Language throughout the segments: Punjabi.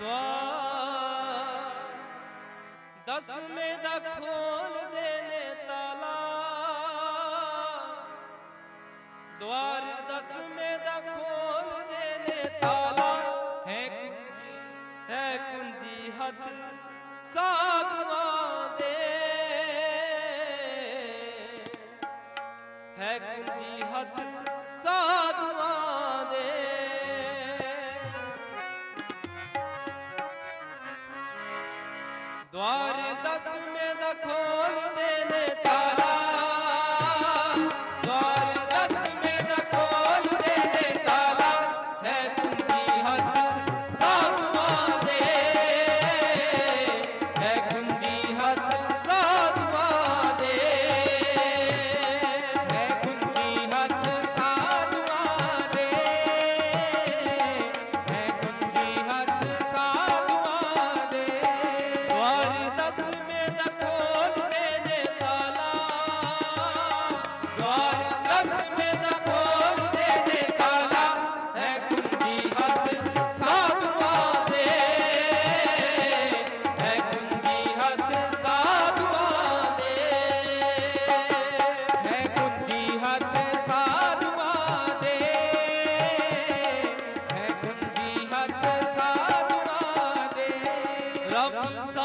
द्वार दस में द्वार रम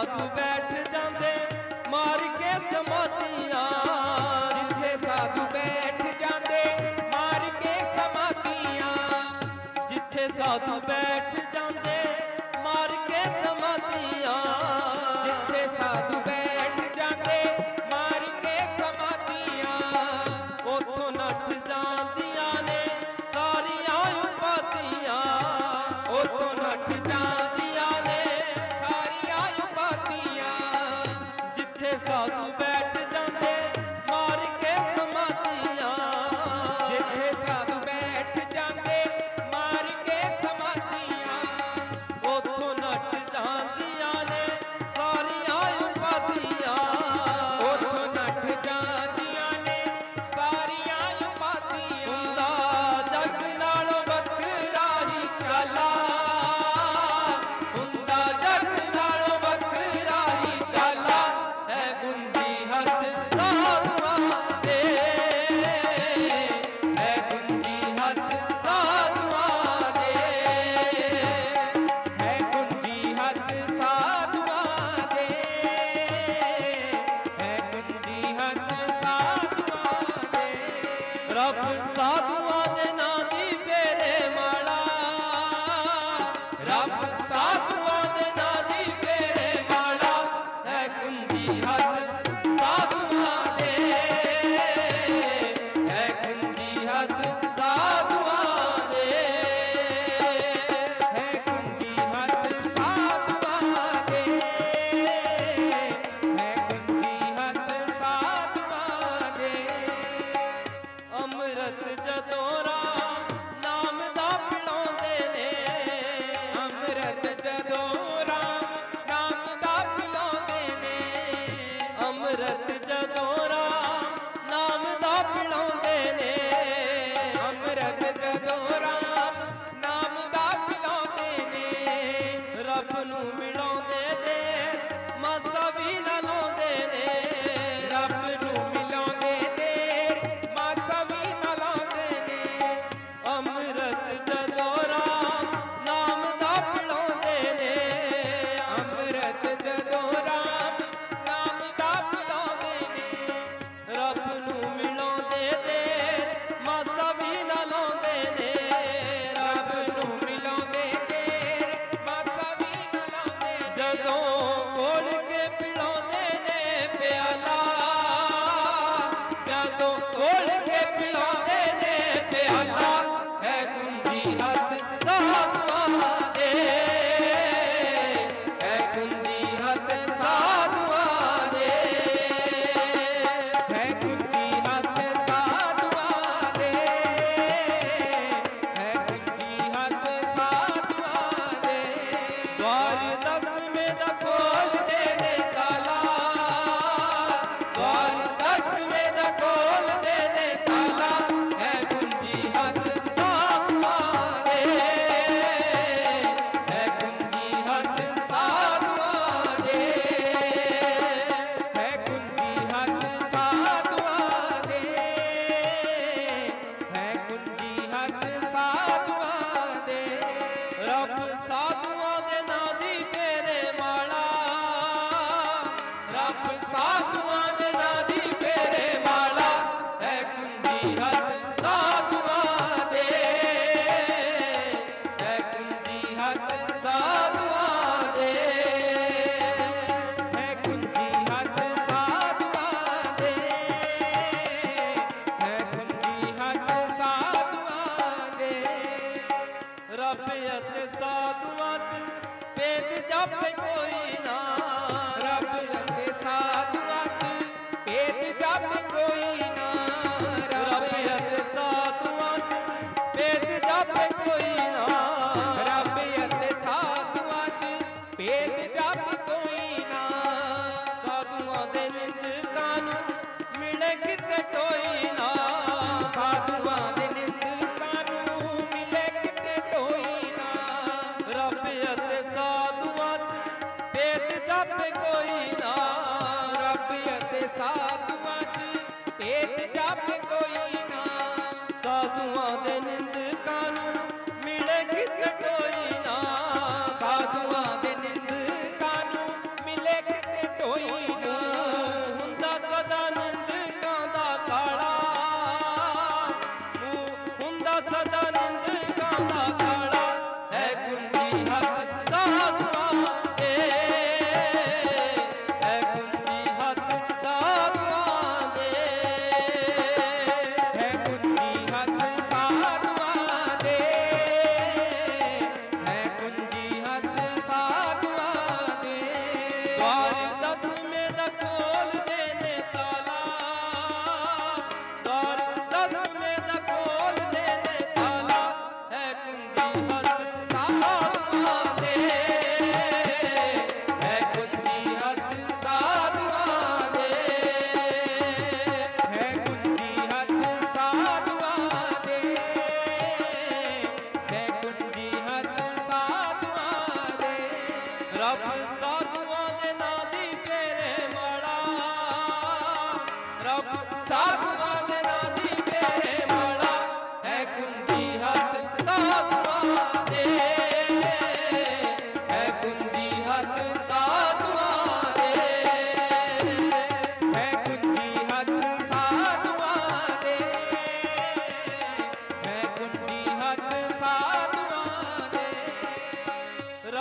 ਸਾਧੂ ਬੈਠ ਜਾਂਦੇ, ਮਾਰ ਕੇ ਸਮਾਤੀਆਂ ਜਿੱਥੇ ਸਾਧੂ ਬੈਠ ਜਾਂਦੇ, ਮਾਰ ਕੇ ਸਮਾਤੀਆਂ ਜਿੱਥੇ ਸਾਧੂ ਬੈਠ साथ ਕੁਦਰਤ ਜਦ साथ साथ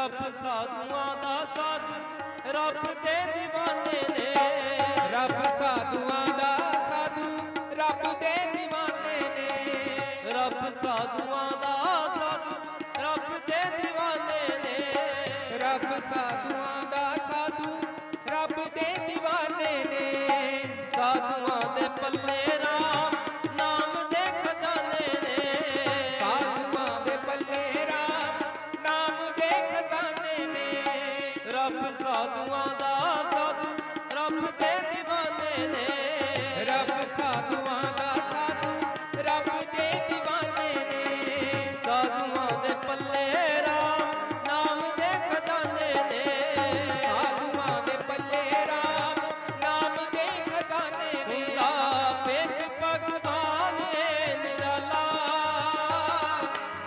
ਰੱਬ ਸਾਧੂਆਂ ਦਾ ਸਾਧੂ ਰੱਬ ਦੇ دیਵਾਨੇ ਨੇ। ਰੱਬ ਸਾਧੂਆਂ ਦਾ ਰੱਬ ਸਾਧੂਆਂ ਦਾ ਸਾਧੂ ਰੱਬ ਦੇ دیਵਾਨੇ ਨੇ। ਰੱਬ ਸਾਧੂਆਂ ਦਾ ਸਾਧੂ ਰੱਬ ਦੇ دیਵਾਨੇ ਨੇ। ਸਾਧੂਆਂ ਦੇ ਪੱਲੇ ਰਾਮ ਨਾਮ ਦੇ ਖਜ਼ਾਨੇ ਨੇ। ਸਾਧੂਆਂ ਦੇ ਪੱਲੇ ਰਾਮ ਨਾਮ ਦੇ ਖਜ਼ਾਨੇ ਨੇ। ਆਪੇ ਭਗਵਾਨ ਏ ਨਿਰਾਲਾ।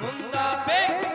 ਹੁੰਦਾ ਬੇਕ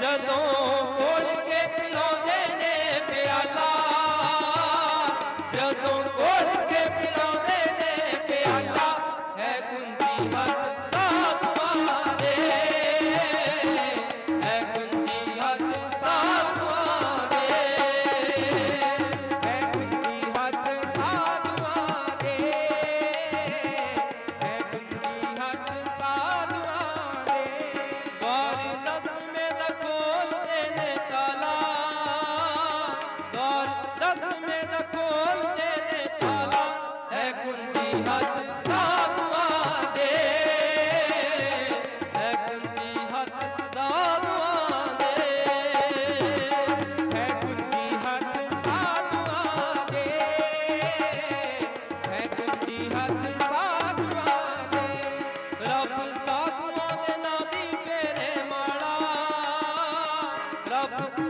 ਜਦੋਂ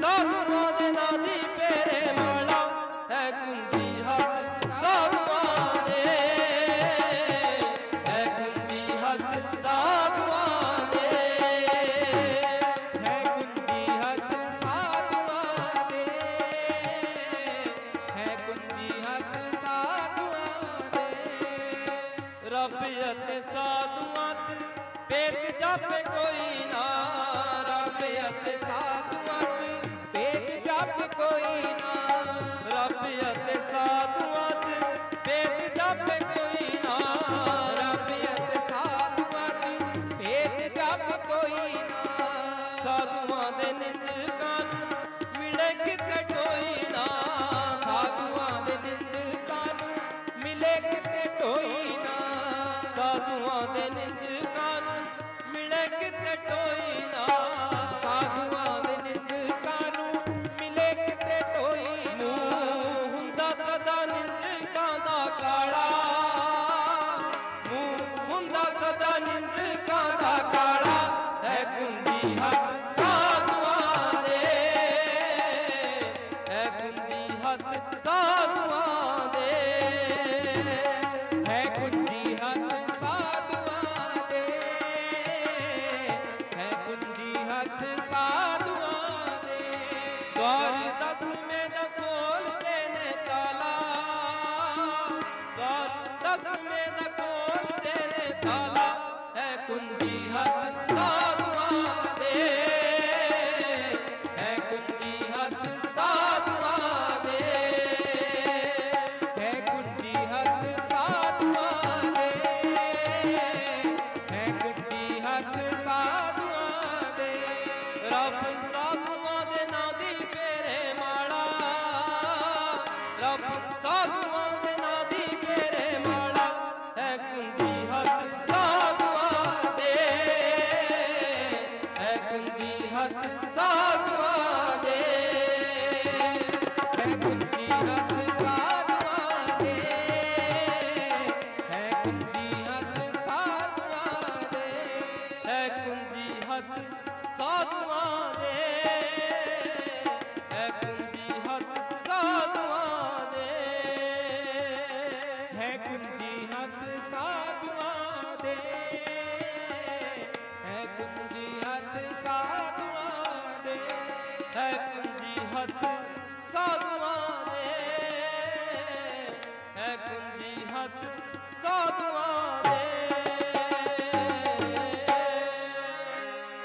ਸਾਧੂਆਂ ਨਾਂ ਦੀ ਪੇਰੇ ਮਾਲਾ ਹੈ ਕੁੰਜੀ ਹੱਥ ਸਾਧੂਆਂ ਹੈ ਕੁੰਜੀ ਹੱਥ ਸਾਧੂਆਂ ਦੇ। ਹੈ ਕੁੰਜੀ ਹੱਥ ਸਾਧੂਆਂ ਦੇ। ਹੈ ਕੁੰਜੀ ਹੱਥ ਸਾਧੂਆਂ ਦੇ। ਸਾਧੂਆਂ 'ਚ ਬੇਤ ਜਾਪੇ ਕੋਈ ਨਾ। ਰੱਬ ਅਤੇ ਸਾਧੂਆਂ কই साथ up and ਸਾਧੂਆਂ ਦੇ